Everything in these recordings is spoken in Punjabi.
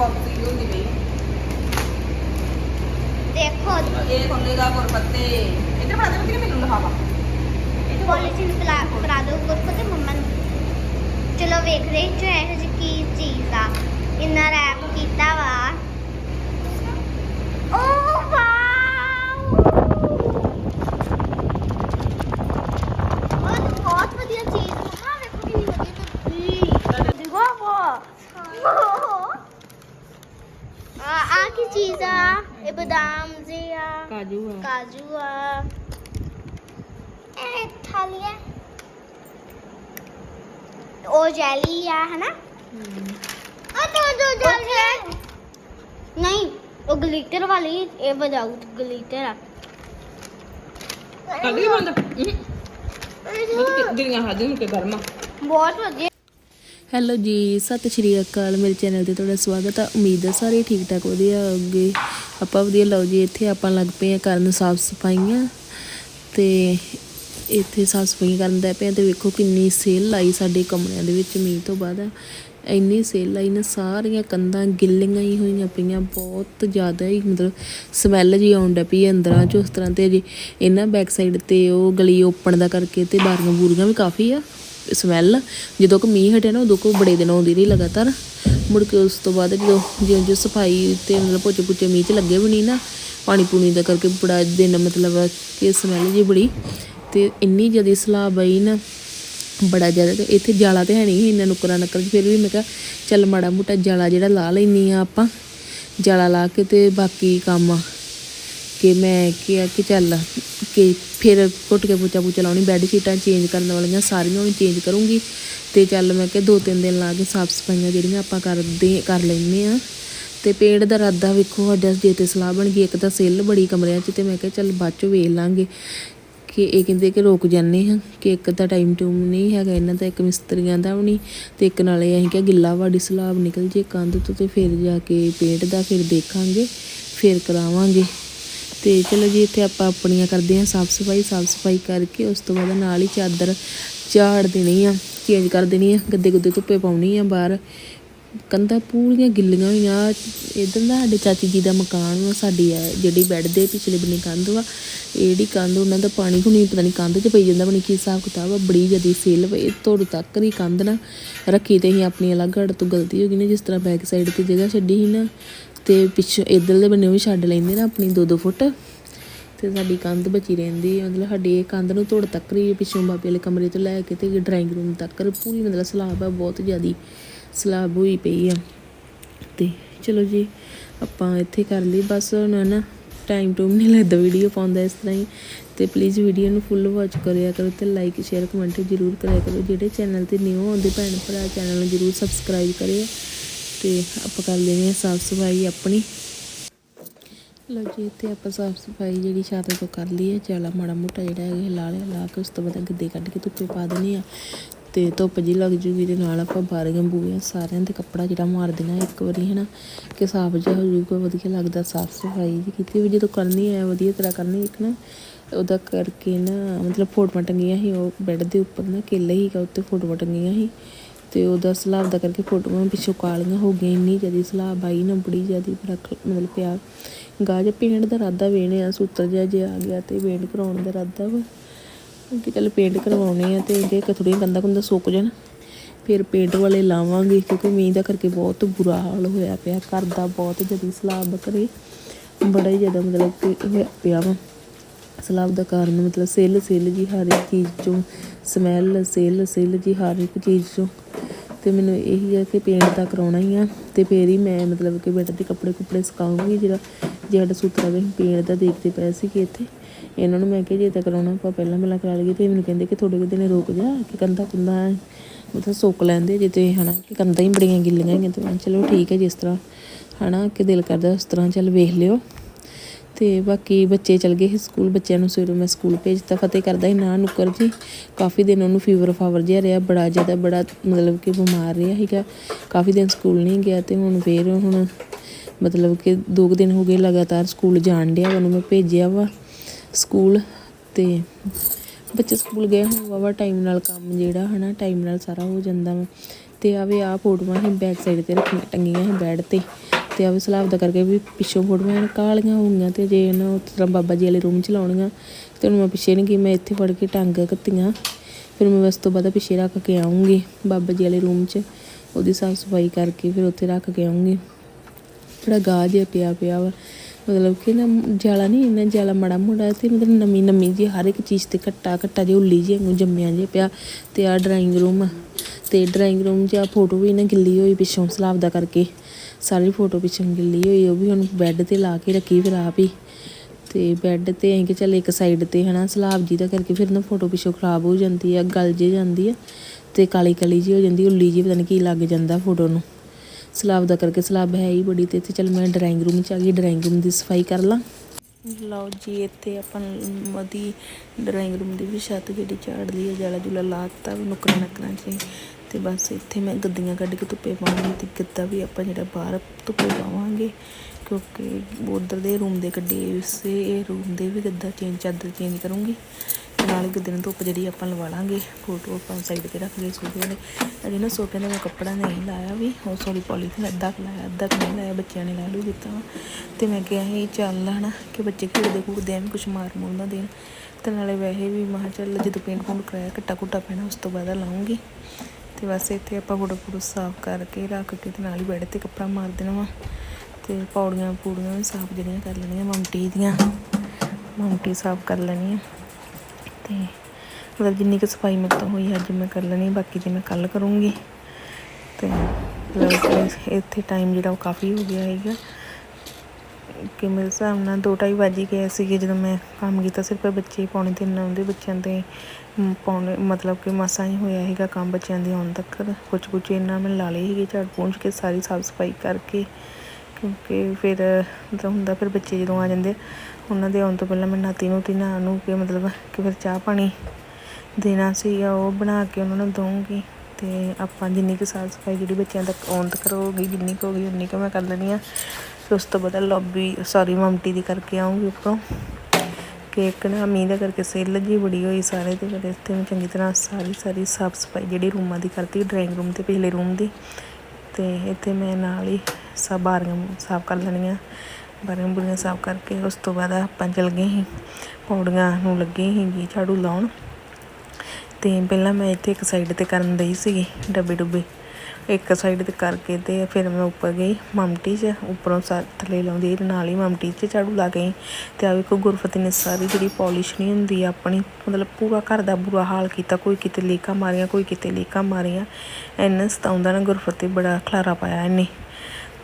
ਹੁੰਦੀ ਪਈ। ਦੇਖੋ। ਇਹ ਖੁੱਲੇ ਦਾ ਇੱਧਰ ਬਣਾ ਦੇ ਮੈਨੂੰ ਪੋਲੀਥੀਨ ਫੜਾ ਮੰਮਾ ਨੂੰ। ਚਲੋ ਵੇਖਦੇ ਹਾਂ ਜੋ ਇਹ ਜਿਹੀ ਕੀ ਚੀਜ਼ ਆ। ਇੰਨਾ ਰੈਪ ਕੀਤਾ ਵਾ ਓ ਵਾਓ ਉਹ ਤਾਂ ਬਹੁਤ ਵਧੀਆ ਚੀਜ਼ ਮੰਮਾ ਵੇਖੋ ਕਿੰਨੀ ਵਧੀਆ ਚੀਜ਼ ਦੇਖੋ ਉਹ ਆ ਆ ਕੀ ਚੀਜ਼ ਆ ਇਹ ਬਦਾਮ ਜੀ ਆ ਕਾਜੂ ਆ ਕਾਜੂ ਆ ਇਹ ਥਾਲੀਆਂ ਉਹ ਜੈਲੀ ਆ ਹਨਾ ਆ ਦੋ ਦੋ ਜੈਲੀ ਨਹੀਂ ਉਹ ਗਲਿਟਰ ਵਾਲੀ ਇਹ ਵਿਦਆਊਟ ਗਲਿਟਰ ਆ ਕੱਢ ਕੇ ਬੰਦ ਮੈਂ ਗਿਰੀਆਂ ਖਾਦੀ ਹੁਣ ਕੇ ਗਰਮਾ ਬਹੁਤ ਵਧੀਆ ਹੈਲੋ ਜੀ, ਸਤਿ ਸ਼੍ਰੀ ਅਕਾਲ। ਮੇਰੇ ਚੈਨਲ ਤੇ ਤੁਹਾਡਾ ਸਵਾਗਤ ਆ। ਉਮੀਦ ਹੈ ਸਾਰੇ ਠੀਕ ਠਾਕ ਵਧੀਆ ਹੋਗੇ ਆਪਾਂ ਵਧੀਆ, ਲਓ ਜੀ, ਇੱਥੇ ਆਪਾਂ ਲੱਗ ਪਏ ਆ ਕਰਨ ਸਾਫ਼ ਸਫਾਈਆਂ। ਤੇ ਇੱਥੇ ਸਾਫ਼ ਸਫਾਈਆਂ ਕਰਨ ਦਾ ਪਿਆ ਤੇ ਵੇਖੋ ਕਿੰਨੀ ਸੇਲ ਲਾਈ ਸਾਡੇ ਕਮਰਿਆਂ ਦੇ ਵਿੱਚ ਮੀਂਹ ਤੋਂ ਬਾਅਦ। ਇੰਨੀ ਸੇਲ ਲਾਈ ਨਾ, ਸਾਰੀਆਂ ਕੰਧਾਂ ਗਿੱਲੀਆਂ ਹੀ ਹੋਈਆਂ ਪਈਆਂ, ਬਹੁਤ ਜ਼ਿਆਦਾ ਹੀ ਮਤਲਬ ਸਮੈਲ ਜੀ ਆਉਣ ਡੈ ਪਈ ਅੰਦਰਾਂ ਚ, ਉਸ ਤਰ੍ਹਾਂ ਤੇ ਜੀ ਇਹਨਾਂ ਬੈਕ ਸਾਈਡ ਤੇ ਉਹ ਗਲੀ ਓਪਨ ਦਾ ਕਰਕੇ ਤੇ ਬਾਰੀਆਂ ਬੂਰੀਆਂ ਵੀ ਕਾਫੀ ਆ। ਸਮੈਲ ਜਦੋਂ ਕਿ ਮੀਂਹ ਹਟਿਆ ਨਾ, ਉਦੋਂ ਕੋ ਬੜੇ ਦਿਨ ਆਉਂਦੀ ਰਹੀ ਲਗਾਤਾਰ। ਮੁੜ ਕੇ ਉਸ ਤੋਂ ਬਾਅਦ ਜਦੋਂ ਜਿਉਂ ਜਿਉਂ ਸਫ਼ਾਈ ਤੇ ਮਤਲਬ ਪੋਚੇ ਪੁੱਚੇ ਮੀਂਹ ਚ ਲੱਗੇ ਵੀ ਨਹੀਂ ਨਾ, ਪਾਣੀ ਪੂਣੀ ਦਾ ਕਰਕੇ ਬੜਾ ਦਿਨ ਮਤਲਬ ਕਿ ਸਮੈਲ ਜੀ ਬੜੀ। ਤੇ ਇੰਨੀ ਜ਼ਿਆਦਾ ਸਲਾਬ ਆਈ ਨਾ, ਬੜਾ ਜ਼ਿਆਦਾ ਤੇ ਇੱਥੇ ਜਾਲਾ ਤੇ ਹੈ ਨਹੀਂ ਸੀ, ਇੰਨਾ ਨੁਕਰਾਂ ਨੱਕਰ ਫਿਰ ਵੀ ਮੈਂ ਕਿਹਾ, ਚੱਲ ਮਾੜਾ ਮੋਟਾ ਜਾਲਾ ਜਿਹੜਾ ਲਾ ਲੈਣੀ ਆ ਆਪਾਂ। ਜਾਲਾ ਲਾ ਕੇ ਤੇ ਬਾਕੀ ਕੰਮ ਕਿ ਮੈਂ ਕਿਹਾ ਕਿ ਚੱਲ ਕਿ ਫਿਰ ਘੁੱਟ ਕੇ ਪੋਚਾ ਪੂਚਾ ਲਾਉਣੀ ਬੈੱਡ ਸ਼ੀਟਾਂ ਚੇਂਜ ਕਰਨ ਵਾਲੀਆਂ ਸਾਰੀਆਂ ਹੁਣ ਚੇਂਜ ਕਰੂੰਗੀ। ਤੇ ਚੱਲ ਮੈਂ ਕਿ ਦੋ ਤਿੰਨ ਦਿਨ ਲਾ ਕੇ ਸਾਫ਼ ਸਫਾਈਆਂ ਜਿਹੜੀਆਂ ਆਪਾਂ ਕਰਦੇ, ਕਰ ਲੈਂਦੇ ਆ ਤੇ ਪੇਂਟ ਦਾ ਰਾਦਾ ਵੇਖੋ ਸਾਡਾ ਜੇ ਤੇ ਸਲਾਹ ਬਣ ਗਈ, ਇੱਕ ਤਾਂ ਸੇਲ ਬੜੀ ਕਮਰਿਆਂ 'ਚ ਤੇ ਮੈਂ ਕਿਹਾ ਚੱਲ ਬਾਅਦ 'ਚ ਵੇਖ ਲਾਂਗੇ ਕਿ ਇਹ ਕਹਿੰਦੇ ਕਿ ਰੋਕ ਜਾਂਦੇ ਹਾਂ, ਕਿ ਇੱਕ ਤਾਂ ਟਾਈਮ ਟੂਮ ਨਹੀਂ ਹੈਗਾ, ਇਹਨਾਂ ਦਾ ਇੱਕ ਮਿਸਤਰੀਆਂ ਦਾ ਵੀ ਨਹੀਂ ਤੇ ਇੱਕ ਨਾਲੇ ਅਸੀਂ ਕਿਹਾ ਗਿੱਲਾ ਵਾੜੀ ਸਲਾਬ ਨਿਕਲ ਜੇ ਕੰਧ ਤੋਂ ਤੇ ਫਿਰ ਜਾ ਕੇ ਪੇਂਟ ਦਾ ਫਿਰ ਦੇਖਾਂਗੇ, ਫਿਰ ਕਰਾਵਾਂਗੇ। ਤੇ ਚਲੋ ਜੀ, ਇੱਥੇ ਆਪਾਂ ਆਪਣੀਆਂ ਕਰਦੇ ਹਾਂ ਸਾਫ਼ ਸਫ਼ਾਈ ਸਾਫ਼ ਸਫ਼ਾਈ ਕਰਕੇ ਉਸ ਤੋਂ ਬਾਅਦ ਨਾਲ ਹੀ ਚਾਦਰ ਝਾੜ ਦੇਣੀ ਆ, ਚੇਂਜ ਕਰ ਦੇਣੀ ਆ ਗੱਦੇ ਗੁੱਦੇ ਧੁੱਪੇ ਪਾਉਣੀ ਆ ਬਾਹਰ। ਕੰਧਾਂ ਪੂਰੀਆਂ ਗਿੱਲੀਆਂ ਹੋਈਆਂ, ਇਧਰ ਦਾ ਸਾਡੇ ਚਾਚੀ ਜੀ ਦਾ ਮਕਾਨ ਵਾ, ਸਾਡੀ ਆ, ਜਿਹੜੀ ਬੈੱਡ ਦੇ ਪਿਛਲੇ ਬੰਨੇ ਕੰਧ ਵਾ, ਇਹ ਜਿਹੜੀ ਕੰਧ ਉਹਨਾਂ ਦਾ ਪਾਣੀ ਹੁਣੀ ਪਤਾ ਨਹੀਂ ਕੰਧ 'ਚ ਪਈ ਜਾਂਦਾ ਬਣੀ ਕੀ ਹਿਸਾਬ ਕਿਤਾਬ ਆ, ਬੜੀ ਜਦੀ ਸੇਲ ਪਈ ਤੋੜ ਤੱਕ ਦੀ ਕੰਧ ਨਾ ਰੱਖੀ ਤੇ ਅਸੀਂ ਆਪਣੀ ਅਲੱਗ ਹੜ ਤੋਂ ਗਲਤੀ ਹੋ ਗਈ ਨਾ, ਜਿਸ ਤਰ੍ਹਾਂ ਬੈਕ ਸਾਈਡ ਤੇ ਜਗ੍ਹਾ ਛੱਡੀ ਸੀ ਨਾ ਤੇ ਪਿੱਛੇ ਇਧਰਲੇ ਬੰਨੇ ਵੀ ਛੱਡ ਲੈਂਦੇ ਨਾ ਆਪਣੀ 2-2 ਫੁੱਟ। ਤੇ ਸਾਡੀ ਕੰਧ ਬਚੀ ਰਹਿੰਦੀ ਮਤਲਬ ਸਾਡੀ ਇਹ ਕੰਧ ਨੂੰ ਤੋੜ ਤੱਕ ਰਹੀ ਪਿੱਛੋਂ ਬਾਬੇ ਵਾਲੇ ਕਮਰੇ ਤੋਂ ਲੈ ਕੇ ਤੇ ਡਰਾਇੰਗ ਰੂਮ ਤੱਕ। ਪੂਰੀ ਮਤਲਬ ਸਲਾਬ ਆ, ਬਹੁਤ ਜ਼ਿਆਦੀ ਸਲਾਬ ਹੋਈ ਪਈ ਆ। ਤੇ ਚਲੋ ਜੀ, ਆਪਾਂ ਇੱਥੇ ਕਰ ਲਈ ਬਸ ਹੁਣ ਨਾ ਟਾਈਮ ਟੂਮ ਨਹੀਂ ਲੱਗਦਾ ਵੀਡੀਓ ਪਾਉਂਦਾ ਇਸ ਤਰ੍ਹਾਂ ਹੀ। ਤੇ ਪਲੀਜ਼ ਵੀਡੀਓ ਨੂੰ ਫੁੱਲ ਵਾਚ ਕਰਿਆ ਕਰੋ ਤੇ ਲਾਈਕ ਸ਼ੇਅਰ ਕਮੈਂਟ ਜ਼ਰੂਰ ਕਰਿਆ ਕਰੋ। ਜਿਹੜੇ ਚੈਨਲ ਤੇ ਨਿਊ ਆਉਂਦੇ ਭੈਣ ਭਰਾ ਚੈਨਲ ਨੂੰ ਜ਼ਰੂਰ ਸਬਸਕ੍ਰਾਈਬ ਕਰਿਓ। ਤੇ ਆਪਾਂ ਕਰ ਲੈਂਦੇ ਹਾਂ ਸਾਫ਼ ਸਫ਼ਾਈ ਆਪਣੀ। ਲੋ ਜੀ, ਇੱਥੇ ਆਪਾਂ ਸਾਫ਼ ਸਫ਼ਾਈ ਜਿਹੜੀ ਛੱਤ ਤੋਂ ਕਰ ਲਈ ਹੈ। ਚਾਲਾ ਮਾੜਾ ਮੋਟਾ ਜਿਹੜਾ ਹੈ ਇਹ ਲਾ ਲਿਆ, ਲਾ ਕੇ ਉਸ ਤੋਂ ਬਾਅਦ ਗੱਦੇ ਕੱਢ ਕੇ ਧੁੱਪੇ ਪਾ ਦੇਣੀ ਆ ਤੇ ਧੁੱਪ ਜੀ ਲੱਗ ਜੂਗੀ ਦੇ ਨਾਲ ਆਪਾਂ ਬਾਰੀਆਂ ਬੂਰੀਆਂ ਸਾਰਿਆਂ ਤੇ ਕੱਪੜਾ ਜਿਹੜਾ ਮਾਰ ਦੇਣਾ ਇੱਕ ਵਾਰੀ, ਹਨਾ? ਕਿ ਸਾਫ਼ ਜਿਹਾ ਹੋ ਜੂਗਾ ਵਧੀਆ ਲੱਗਦਾ ਸਾਫ਼ ਸਫ਼ਾਈ ਜੀ ਕੀਤੀ ਵੀ ਜਦੋਂ ਕਰਨੀ ਹੈ, ਵਧੀਆ ਤਰ੍ਹਾਂ ਕਰਨੀ ਇੱਕ ਨਾ, ਉਹਦਾ ਕਰਕੇ ਨਾ, ਮਤਲਬ ਫੋਟੋਆਂ ਟੰਗੀਆਂ ਸੀ, ਉਹ ਬੈੱਡ ਦੇ ਉੱਪਰ ਨਾ, ਕੇਲੇ ਸੀਗਾ, ਉੱਤੇ ਫੋਟੋਆਂ ਟੰਗੀਆਂ ਸੀ। ਤੇ ਉਹਦਾ ਸਲਾਬ ਦਾ ਕਰਕੇ ਫੋਟੋਆਂ ਪਿੱਛੋਂ ਕਾਲੀਆਂ ਹੋ ਗਈਆਂ, ਇੰਨੀ ਜ਼ਿਆਦਾ ਸਲਾਬ ਆਈ ਨਾ ਬੜੀ ਜ਼ਿਆਦਾ ਰੱਖ ਮਤਲਬ ਪਿਆ। ਗਾਜ ਪੇਂਟ ਦਾ ਰਾਦਾ ਵੇਣੇ ਆ ਸੂਤਰ ਜਿਹਾ ਜੇ ਆ ਗਿਆ ਤੇ ਪੇਂਟ ਕਰਾਉਣ ਦਾ ਰਾਦਾ ਵਾ। ਕਿ ਚੱਲ ਪੇਂਟ ਕਰਵਾਉਣੇ ਆ ਤੇ ਜੇ ਥੋੜ੍ਹੀਆਂ ਗੰਦਾ ਗੁੰਦਾ ਸੁੱਕ ਜਾਣ, ਫਿਰ ਪੇਂਟ ਵਾਲੇ ਲਾਵਾਂਗੇ, ਕਿਉਂਕਿ ਮੀਂਹ ਦਾ ਕਰਕੇ ਬਹੁਤ ਬੁਰਾ ਹਾਲ ਹੋਇਆ ਪਿਆ, ਘਰ ਦਾ ਬਹੁਤ ਜ਼ਿਆਦਾ ਸਲਾਬ ਕਰੇ ਬੜਾ ਹੀ ਜ਼ਿਆਦਾ ਮਤਲਬ ਕਿ ਹੋਇਆ ਪਿਆ ਵਾ। ਸਲਾਬ ਦਾ ਕਾਰਨ ਮਤਲਬ ਸੇਲ ਸੇਲ ਜੀ ਹਰ ਇੱਕ ਚੀਜ਼ ਚੋਂ, ਸਮੈਲ ਸੇਲ ਸੇਲ ਜੀ ਹਰ ਇੱਕ ਚੀਜ਼ ਚੋਂ। ਤੇ ਮੈਨੂੰ ਇਹੀ ਆ ਕਿ ਪੇਂਟ ਦਾ ਕਰਾਉਣਾ ਹੀ ਆ ਤੇ ਫੇਰ ਹੀ ਮੈਂ ਮਤਲਬ ਕਿ ਬੇਟਾ ਦੇ ਕੱਪੜੇ ਕੁਪੜੇ ਸੁਕਾਉਂਗੀ ਜਿਹੜਾ ਜਿਹੜਾ ਸੂਤਰਾ ਦੇ ਪੇਂਟ ਦਾ ਦੇਖਦੇ ਪਏ ਸੀ ਕਿ ਇੱਥੇ। ਇਹਨਾਂ ਨੂੰ ਮੈਂ ਕਿਹਾ ਜੇ ਤਾਂ ਕਰਾਉਣਾ, ਆਪਾਂ ਪਹਿਲਾਂ ਪਹਿਲਾਂ ਕਰਾ ਲਈਏ ਤੇ ਮੈਨੂੰ ਕਹਿੰਦੇ ਕਿ ਥੋੜੇ ਕੁ ਦਿਨ ਰੁਕ ਜਾ, ਕਿ ਕੰਧਾ ਕੁੰਦਾ ਮਤਲਬ ਸੁੱਕ ਲੈਂਦੇ ਜੇ ਤੇ ਹਨਾ, ਕਿ ਕੰਧਾਂ ਹੀ ਬੜੀਆਂ ਗਿੱਲੀਆਂ ਹੈਗੀਆਂ ਤੇ ਮੈਂ ਕਿਹਾ ਚਲੋ ਠੀਕ ਹੈ ਜਿਸ ਤਰ੍ਹਾਂ, ਹਨਾ, ਕਿ ਦਿਲ ਕਰਦਾ ਉਸ ਤਰ੍ਹਾਂ ਚੱਲ ਵੇਖ ਲਿਓ। ਤੇ ਬਾਕੀ ਬੱਚੇ ਚਲ ਗਏ ਸੀ ਸਕੂਲ, ਬੱਚਿਆਂ ਨੂੰ ਸਵੇਰੋਂ ਮੈਂ ਸਕੂਲ ਭੇਜਤਾ ਫਤਿਹ ਕਰਦਾ ਸੀ ਨਾ ਨੁੱਕਰ ਜੀ। ਕਾਫੀ ਦਿਨ ਉਹਨੂੰ ਫੀਵਰ ਫਾਵਰ ਜਿਹਾ ਰਿਹਾ, ਬੜਾ ਜ਼ਿਆਦਾ ਬੜਾ ਮਤਲਬ ਕਿ ਬਿਮਾਰ ਰਿਹਾ ਸੀਗਾ। ਕਾਫੀ ਦਿਨ ਸਕੂਲ ਨਹੀਂ ਗਿਆ ਤੇ ਹੁਣ ਫੇਰ ਹੁਣ ਮਤਲਬ ਕਿ ਦੋ ਕੁ ਦਿਨ ਹੋ ਗਏ ਲਗਾਤਾਰ ਸਕੂਲ ਜਾਣ ਡਿਆ ਉਹਨੂੰ ਮੈਂ ਭੇਜਿਆ ਵਾ ਸਕੂਲ ਤੇ ਬੱਚੇ ਸਕੂਲ ਗਏ ਹੁਣ ਵਾਵਾ ਟਾਈਮ ਨਾਲ ਕੰਮ ਜਿਹੜਾ ਹਨਾ ਟਾਈਮ ਨਾਲ ਸਾਰਾ ਹੋ ਜਾਂਦਾ ਵਾ। ਤੇ ਆਵੇ ਆ ਫੋਟੋਆਂ ਹੀ ਬੈਕ ਸਾਈਡ ਤੇ ਰੱਖੀਆਂ, ਟੰਗੀਆਂ ਸੀ ਬੈੱਡ ਤੇ। ਤੇ ਵੀ ਸਲਾਬ ਦਾ ਕਰਕੇ ਵੀ ਪਿੱਛੋਂ ਫੋਟੋਆਂ ਐਨ ਕਾਲੀਆਂ ਹੋ ਗਈਆਂ ਤੇ ਜੇ ਇਹਨਾਂ ਉਸ ਤਰ੍ਹਾਂ ਬਾਬਾ ਜੀ ਵਾਲੇ ਰੂਮ ਚ ਲਾਉਣੀਆਂ, ਤੇ ਹੁਣ ਮੈਂ ਪਿੱਛੇ ਨਹੀਂ ਗਈ, ਮੈਂ ਇੱਥੇ ਫੜ ਕੇ ਟੰਗ ਕੱਤੀਆਂ। ਫਿਰ ਮੈਂ ਉਸ ਤੋਂ ਬਾਅਦ ਪਿੱਛੇ ਰੱਖ ਕੇ ਆਉਂਗੀ ਬਾਬਾ ਜੀ ਵਾਲੇ ਰੂਮ 'ਚ, ਉਹਦੀ ਸਾਫ਼ ਸਫ਼ਾਈ ਕਰਕੇ ਫਿਰ ਉੱਥੇ ਰੱਖ ਕੇ ਆਉਂਗੀ ਬੜਾ ਗਾਹ ਜਿਹਾ ਪਿਆ ਪਿਆ ਵਾ। ਮਤਲਬ ਕਿ ਨਾ ਜਾਲਾ ਨਹੀਂ ਇੰਨਾ ਜਾਲਾ, ਮੜਾ ਮੋੜਾ ਤੇ ਮਤਲਬ ਨਵੀਂ ਨਵੀਂ ਜੀ ਹਰ ਇੱਕ ਚੀਜ਼ ਤੇ ਘੱਟਾ ਘੱਟਾ ਜਿਹਾ ਉੱਲੀ ਜਿਹੀ ਵਾਂਗੂ ਜੰਮਿਆ ਜਿਹਾ ਪਿਆ। ਤੇ ਆ ਡਰਾਇੰਗ ਰੂਮ ਤੇ ਡਰਾਇੰਗ ਰੂਮ 'ਚ ਆ ਫੋਟੋ ਵੀ ਨਾ ਗਿੱਲੀ ਹੋਈ ਪਿੱਛੋਂ ਸਲਾਬ ਦਾ ਕਰਕੇ। ਸਾਰੀ ਫੋਟੋ ਪਿੱਛੋਂ ਗਿੱਲੀ ਹੋਈ, ਉਹ ਵੀ ਹੁਣ ਬੈੱਡ ਤੇ ਲਾ ਕੇ ਰੱਖੀ ਫਿਰ ਆਪ ਹੀ। ਤੇ ਬੈੱਡ ਤੇ ਐਂ ਕਿ ਚੱਲ ਇੱਕ ਸਾਈਡ ਤੇ ਹਨਾ, ਸਲਾਬ ਜੀ ਦਾ ਕਰਕੇ ਫਿਰ ਨਾ ਫੋਟੋ ਪਿੱਛੋਂ ਖਰਾਬ ਹੋ ਜਾਂਦੀ ਆ, ਗਲ ਜੇ ਜਾਂਦੀ ਆ ਤੇ ਕਾਲੀ ਕਾਲੀ ਜੀ ਹੋ ਜਾਂਦੀ, ਉੱਲੀ ਜੀ ਪਤਾ ਨਹੀਂ ਕੀ ਲੱਗ ਜਾਂਦਾ ਫੋਟੋ ਨੂੰ। ਸਲਾਬ ਦਾ ਕਰਕੇ ਸਲਾਬ ਹੈ ਹੀ ਬੜੀ ਤੇ ਇੱਥੇ ਚੱਲ ਮੈਂ ਡਰਾਇੰਗ ਰੂਮ ਚ ਆ ਗਈ ਡਰਾਇੰਗ ਰੂਮ ਦੀ ਸਫ਼ਾਈ ਕਰ ਲਾਂ। ਲਓ ਜੀ, ਇੱਥੇ ਆਪਾਂ ਮਦੀ ਡਰਾਇੰਗ ਰੂਮ ਦੀ ਵੀ ਛੱਤ ਜਿਹੜੀ ਝਾੜ ਲਈ ਹੈ ਜਾਲਾ ਜੁਲਾ ਲਾਤਾ ਵੀ ਨੁਕਰਾਂ ਨਕਰਾਂ 'ਚ ਤੇ ਬਸ ਇੱਥੇ ਮੈਂ ਗੱਦੀਆਂ ਕੱਢ ਕੇ ਧੁੱਪੇ ਪਾਵਾਂਗੀ ਤੇ ਗੱਦਾ ਵੀ ਆਪਾਂ ਜਿਹੜਾ ਬਾਹਰ ਧੁੱਪੇ ਪਾਵਾਂਗੇ, ਕਿਉਂਕਿ ਉਧਰ ਦੇ ਰੂਮ ਦੇ ਕੱਢੇ ਇਸੇ ਰੂਮ ਦੇ ਵੀ ਗੱਦਾ ਚੇਂਜ ਚਾਦਰ ਚੇਂਜ ਕਰੂੰਗੀ। ਤੇ ਨਾਲ ਗੱਦੇ ਨੂੰ ਧੁੱਪ ਜਿਹੜੀ ਆਪਾਂ ਲਵਾ ਲਾਂਗੇ ਫੋਟੋ ਆਪਾਂ ਸਾਈਡ ਤੇ ਰੱਖ ਲਈ ਸੋਫੇ ਦੇ ਅਜੇ ਨਾ ਸੋਫੇ ਦਾ ਮੈਂ ਕੱਪੜਾ ਨਹੀਂ ਲਾਇਆ ਵੀ, ਉਹ ਸੌਰੀ ਪੋਲੀਥੀਨ ਅੱਧਾ ਕੁ ਲਾਇਆ, ਅੱਧਾ ਕੁ ਨਹੀਂ ਲਾਇਆ, ਬੱਚਿਆਂ ਨੇ ਲਾ ਲੂ ਦਿੱਤਾ ਵਾ। ਤੇ ਮੈਂ ਕਿਹਾ ਇਹ ਚੱਲ ਹਨਾ, ਕਿ ਬੱਚੇ ਖੇਡਦੇ ਖੂਡਦੇ ਐਵੇਂ ਕੁਛ ਮਾਰ ਮੂਰ ਨਾ ਦੇਣ। ਤੇ ਨਾਲੇ ਵੈਸੇ ਵੀ ਮੈਂ ਕਿਹਾ ਚੱਲ, ਜਦੋਂ ਪੇਂਟ ਪੂੰਟ ਕਰਾਇਆ, ਘੱਟਾ ਘੁੱਟਾ ਪੈਣਾ, ਉਸ ਤੋਂ ਬਾਅਦ ਲਾਉਂਗੀ ਤੇ ਬਸ ਇੱਥੇ ਆਪਾਂ ਫੋਟੋ ਫੋਟੋ ਸਾਫ਼ ਕਰਕੇ ਰੱਖ ਕੇ ਤੇ ਨਾਲ ਹੀ ਬੈੱਡ ਤੇ ਕੱਪੜਾ ਮਾਰ ਦੇਣਾ ਵਾ। ਤੇ ਪੌੜੀਆਂ ਪੂੜੀਆਂ ਵੀ ਸਾਫ਼ ਜਿਹੜੀਆਂ ਕਰ ਲੈਣੀਆਂ ਮਮਟੀ ਦੀਆਂ। ਮਮਟੀ ਸਾਫ਼ ਕਰ ਲੈਣੀ ਆ। ਤੇ ਮਤਲਬ ਜਿੰਨੀ ਕੁ ਸਫ਼ਾਈ ਮੇਰੇ ਤੋਂ ਹੋਈ, ਅੱਜ ਮੈਂ ਕਰ ਲੈਣੀ ਬਾਕੀ ਦੀ ਮੈਂ ਕੱਲ ਕਰੂੰਗੀ। ਤੇ ਮਤਲਬ ਇੱਥੇ ਟਾਈਮ ਜਿਹੜਾ ਉਹ ਕਾਫੀ ਹੋ ਗਿਆ ਹੈਗਾ। ਕਿ ਮੇਰੇ ਹਿਸਾਬ ਨਾਲ ਦੋ ਢਾਈ ਵੱਜ ਗਏ ਸੀਗੇ ਜਦੋਂ ਮੈਂ ਕੰਮ ਕੀਤਾ ਸਿਰਫ ਬੱਚੇ ਪੌਣੇ ਤਿੰਨ ਆਉਂਦੇ ਬੱਚਿਆਂ ਦੇ ਮ, ਪੌਣੇ ਮਤਲਬ ਕਿ ਮਸਾਂ ਹੀ ਹੋਇਆ ਹੈਗਾ ਕੰਮ ਬੱਚਿਆਂ ਦੇ ਆਉਣ ਤੱਕ। ਕੁਝ ਕੁਝ ਇਹਨਾਂ ਮੈਂ ਲਾ ਲਈ ਸੀਗੇ ਝਾੜ ਪੂੰਝ ਕੇ ਸਾਰੀ ਸਾਫ਼ ਸਫ਼ਾਈ ਕਰਕੇ ਕਿਉਂਕਿ ਫਿਰ ਮਤਲਬ ਹੁੰਦਾ ਫਿਰ ਬੱਚੇ ਜਦੋਂ ਆ ਜਾਂਦੇ ਉਹਨਾਂ ਦੇ ਆਉਣ ਤੋਂ ਪਹਿਲਾਂ ਮੈਂ ਨਾਤੀ ਨੂੰ ਨਹਾ ਨੂੰ ਕਿ ਮਤਲਬ ਕਿ ਫਿਰ ਚਾਹ ਪਾਣੀ ਦੇਣਾ ਸੀਗਾ ਉਹ ਬਣਾ ਕੇ ਉਹਨਾਂ ਨੂੰ ਦਊਂਗੀ। ਤੇ ਆਪਾਂ ਜਿੰਨੀ ਕੁ ਸਾਫ਼ ਸਫ਼ਾਈ ਜਿਹੜੀ ਬੱਚਿਆਂ ਤੱਕ ਆਉਣ ਤੱਕ ਹੋਊਗੀ ਜਿੰਨੀ ਕੁ ਹੋਗੀ ਉਨੀ ਕੁ ਮੈਂ ਕਰ ਲੈਣੀ ਆ ਫਿਰ ਉਸ ਤੋਂ ਬਾਅਦ ਲੌਬੀ, ਸੌਰੀ ਮਮਟੀ ਦੀ ਕਰਕੇ ਆਉਂਗੀ ਉੱਪਰੋਂ। ਕੇਕ ਨਾ ਮੀਂਹ ਦਾ ਕਰਕੇ ਸੇਲ ਜੀ ਬੜੀ ਹੋਈ ਸਾਰੇ ਤੇ ਫਿਰ ਇੱਥੇ ਮੈਂ ਚੰਗੀ ਤਰ੍ਹਾਂ ਸਾਰੀ ਸਾਰੀ ਸਾਫ਼ ਸਫ਼ਾਈ ਜਿਹੜੀ ਰੂਮਾਂ ਦੀ ਕਰਤੀ, ਡਰਾਇੰਗ ਰੂਮ ਤੇ ਪਿਛਲੇ ਰੂਮ ਦੀ। ਤੇ ਇੱਥੇ ਮੈਂ ਨਾਲ ਹੀ ਸਭ ਬਾਰੀਆਂ ਸਾਫ਼ ਕਰ ਲੈਣੀਆਂ। ਬਾਰੀਆਂ ਬੁਰੀਆਂ ਸਾਫ਼ ਕਰਕੇ ਉਸ ਤੋਂ ਬਾਅਦ ਆਪਾਂ ਚਲ ਗਏ ਸੀ। ਪੌੜੀਆਂ ਨੂੰ ਲੱਗੇ ਸੀਗੀ ਝਾੜੂ ਲਾਉਣ। ਤੇ ਪਹਿਲਾਂ ਮੈਂ ਇੱਥੇ ਇੱਕ ਸਾਈਡ ਤੇ ਕਰਨ ਦਈ ਸੀਗੀ ਡੱਬੇ ਡੁੱਬੇ ਇੱਕ ਸਾਈਡ ਤੇ ਕਰਕੇ ਤੇ ਫਿਰ ਮੈਂ ਉੱਪਰ ਗਈ ਮਮਟੀ 'ਚ, ਉੱਪਰੋਂ ਸਾ, ਥੱਲੇ ਲਾਉਂਦੀ ਇਹਦੇ ਨਾਲ ਹੀ ਮਮਟੀ 'ਚ ਝਾੜੂ ਲਾ ਗਈ ਤੇ ਆ ਵੇਖੋ ਗੁਰਫਤ ਨੇ ਸਾਰੀ ਜਿਹੜੀ ਪੋਲਿਸ਼ ਨਹੀਂ ਹੁੰਦੀ, ਆਪਣੀ ਮਤਲਬ ਪੂਰਾ ਘਰ ਦਾ ਬੁਰਾ ਹਾਲ ਕੀਤਾ, ਕੋਈ ਕਿਤੇ ਲੀਕਾਂ ਮਾਰੀਆਂ, ਕੋਈ ਕਿਤੇ ਲੀਕਾਂ ਮਾਰੀਆਂ। ਇੰਨਾ ਸਤਾਉਂਦਾ ਨਾ ਗੁਰਫਤ ਤੇ ਬੜਾ ਖਲਾਰਾ ਪਾਇਆ ਇਹਨੇ।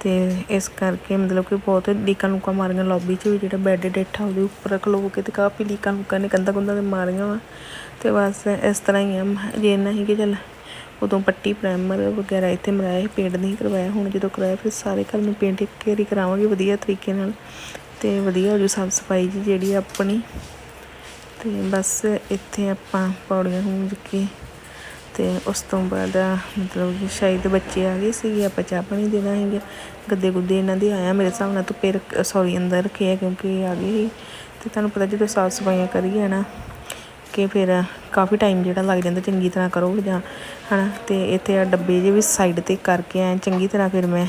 ਤੇ ਇਸ ਕਰਕੇ ਮਤਲਬ ਕਿ ਬਹੁਤ ਲੀਕਾਂ ਲੂਕਾਂ ਮਾਰੀਆਂ ਲੌਬੀ 'ਚ ਵੀ ਜਿਹੜਾ ਬੈੱਡ ਡੇਠਾ ਉਹਦੇ ਉੱਪਰ ਖਲੋ ਕੇ ਤੇ ਕਾਫੀ ਲੀਕਾਂ ਲੂਕਾਂ ਨੇ ਕੰਧਾਂ ਕੁੰਧਾਂ ਤੇ ਮਾਰੀਆਂ ਵਾ। ਤੇ ਬਸ ਇਸ ਤਰ੍ਹਾਂ ਹੀ ਆ, ਜੇ ਨਾ ਹੀ ਕਿ ਚੱਲ ਉਦੋਂ ਪੱਟੀ ਪ੍ਰਾਈਮਰ ਵਗੈਰਾ ਇੱਥੇ ਮਰਾਇਆ ਸੀ ਪੇਂਟ ਨਹੀਂ ਕਰਵਾਇਆ, ਹੁਣ ਜਦੋਂ ਕਰਵਾਇਆ ਫਿਰ ਸਾਰੇ ਘਰ ਨੂੰ ਪੇਂਟ ਇੱਕ ਵਾਰੀ ਕਰਾਵਾਂਗੇ ਵਧੀਆ ਤਰੀਕੇ ਨਾਲ ਤੇ ਵਧੀਆ ਹੋ ਜੂ ਸਾਫ਼ ਸਫ਼ਾਈ ਜੀ ਜਿਹੜੀ ਆਪਣੀ। ਤੇ ਬਸ ਇੱਥੇ ਆਪਾਂ ਪੌੜੀਆਂ ਹੁੰਜ ਕੇ ਤੇ ਉਸ ਤੋਂ ਬਾਅਦ ਮਤਲਬ ਕਿ ਸ਼ਾਇਦ ਬੱਚੇ ਆ ਗਏ ਸੀਗੇ, ਆਪਾਂ ਚਾਹ ਪਾਣੀ ਦੇਣਾ ਸੀਗਾ। ਗੱਦੇ ਗੁੱਦੇ ਇਹਨਾਂ ਦੇ ਆਇਆ ਮੇਰੇ ਹਿਸਾਬ ਨਾਲ ਧੁੱਪੇ ਸੌਰੀ ਅੰਦਰ ਰੱਖੇ ਆ ਕਿਉਂਕਿ ਆ ਗਏ ਸੀ। ਤੇ ਤੁਹਾਨੂੰ ਪਤਾ ਜਦੋਂ ਸਾਫ਼ ਸਫਾਈਆਂ ਕਰੀਏ ਨਾ ਕਿ ਫਿਰ ਕਾਫੀ ਟਾਈਮ ਜਿਹੜਾ ਲੱਗ ਜਾਂਦਾ ਚੰਗੀ ਤਰ੍ਹਾਂ ਕਰੋ ਜਾਂ, ਹਨਾ, ਤੇ ਇੱਥੇ ਆ ਡੱਬੇ ਜੇ ਵੀ ਸਾਈਡ ਤੇ ਕਰਕੇ ਐ ਚੰਗੀ ਤਰ੍ਹਾਂ ਫਿਰ ਮੈਂ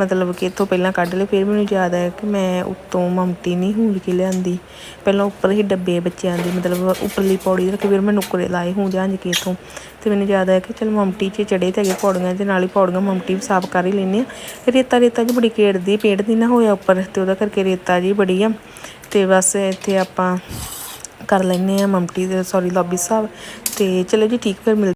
ਮਤਲਬ ਕਿ ਇੱਥੋਂ ਪਹਿਲਾਂ ਕੱਢ ਲਏ, ਫਿਰ ਮੈਨੂੰ ਯਾਦ ਆਇਆ ਕਿ ਮੈਂ ਉੱਤੋਂ ਮਮਟੀ ਨਹੀਂ ਹੂੰਜ ਕੇ ਲਿਆਂਦੀ। ਪਹਿਲਾਂ ਉੱਪਰ ਹੀ ਡੱਬੇ ਬੱਚਿਆਂ ਦੇ ਮਤਲਬ ਉੱਪਰਲੀ ਪੌੜੀ ਰੱਖ, ਫਿਰ ਮੈਂ ਨੁੱਕਰੇ ਲਾਏ ਹੂੰ ਜਾਂਝ ਕੇ ਇੱਥੋਂ। ਤੇ ਮੈਨੂੰ ਯਾਦ ਆਇਆ ਕਿ ਚਲ ਮਮਟੀ 'ਚ ਚੜੇ ਤੇ ਹੈਗੇ ਪੌੜੀਆਂ ਦੇ ਨਾਲ ਹੀ ਪੌੜੀਆਂ ਮਮਟੀ ਵੀ ਸਾਫ਼ ਕਰ ਹੀ ਲੈਂਦੇ ਆ ਰੇਤਾ ਰੇਤਾ ਜੀ ਬੜੀ ਕੇੜਦੀ ਪੇੜ ਦੀ ਨਾ ਹੋਇਆ ਉੱਪਰ, ਤੇ ਉਹਦਾ ਕਰਕੇ ਰੇਤਾ ਜੀ ਬੜੀ ਆ। ਤੇ ਬਸ ਇੱਥੇ ਆਪਾਂ ਕਰ ਲੈਂਦੇ ਹਾਂ ਮਮਟੀ ਦੇ ਸੌਰੀ ਲੌਬੀ ਸਾਹਿਬ। ਤੇ ਚਲੋ ਜੀ ਠੀਕ ਫਿਰ ਮਿਲ